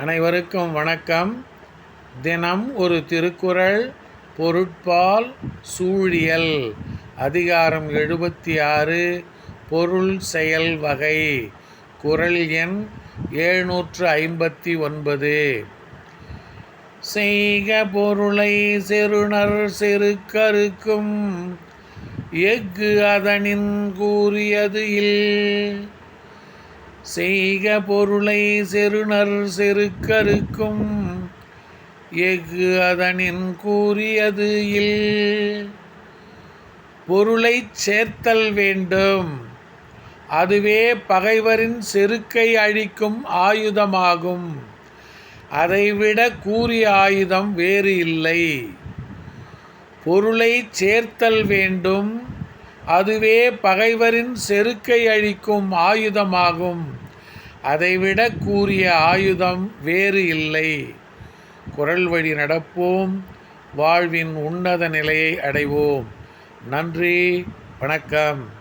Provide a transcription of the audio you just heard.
அனைவருக்கும் வணக்கம். தினம் ஒரு திருக்குறள் பொருட்பால் சூழியல். அதிகாரம் எழுபத்தி ஆறு பொருள் செயல் வகை. குறள் எண் எழுநூற்று ஐம்பத்தி ஒன்பது. செய்க பொருளை செருணர் செருக்கருக்கும் எஃகு அதனின் கூறியது இல். செய்க பொருளை செருணர் செருக்கருக்கும் எஃகு அதனின் கூறியது இல். பொருளைச் சேர்த்தல் வேண்டும். அதுவே பகைவரின் செருக்கை அழிக்கும் ஆயுதமாகும். அதைவிட கூறிய ஆயுதம் வேறு இல்லை. பொருளை சேர்த்தல் வேண்டும். அதுவே பகைவரின் செருக்கை அழிக்கும் ஆயுதமாகும். அதைவிட கூறிய ஆயுதம் வேறு இல்லை. குரல் வழி நடப்போம். வாழ்வின் உன்னத நிலையை அடைவோம். நன்றி. வணக்கம்.